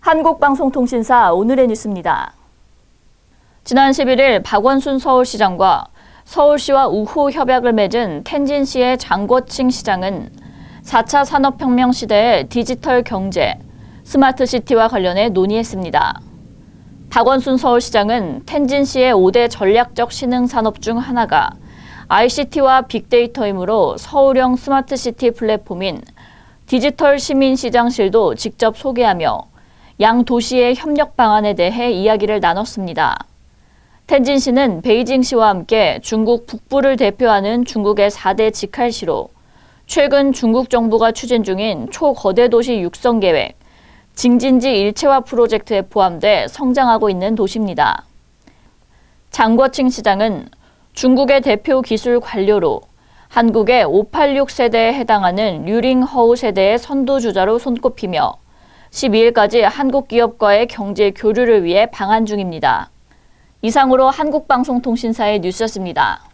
한국방송통신사 오늘의 뉴스입니다. 지난 11일 박원순 서울시장과 서울시와 우호 협약을 맺은 텐진시의 장거칭 시장은 4차 산업혁명 시대의 디지털 경제, 스마트 시티와 관련해 논의했습니다. 박원순 서울시장은 텐진시의 5대 전략적 신흥 산업 중 하나가 ICT와 빅데이터이므로 서울형 스마트 시티 플랫폼인 디지털 시민시장실도 직접 소개하며 양 도시의 협력 방안에 대해 이야기를 나눴습니다. 텐진시는 베이징시와 함께 중국 북부를 대표하는 중국의 4대 직할시로 최근 중국 정부가 추진 중인 초거대 도시 육성 계획, 징진지 일체화 프로젝트에 포함돼 성장하고 있는 도시입니다. 장거칭 시장은 중국의 대표 기술 관료로 한국의 586 세대에 해당하는 류링허우 세대의 선두주자로 손꼽히며 12일까지 한국 기업과의 경제 교류를 위해 방한 중입니다. 이상으로 한국방송통신사의 뉴스였습니다.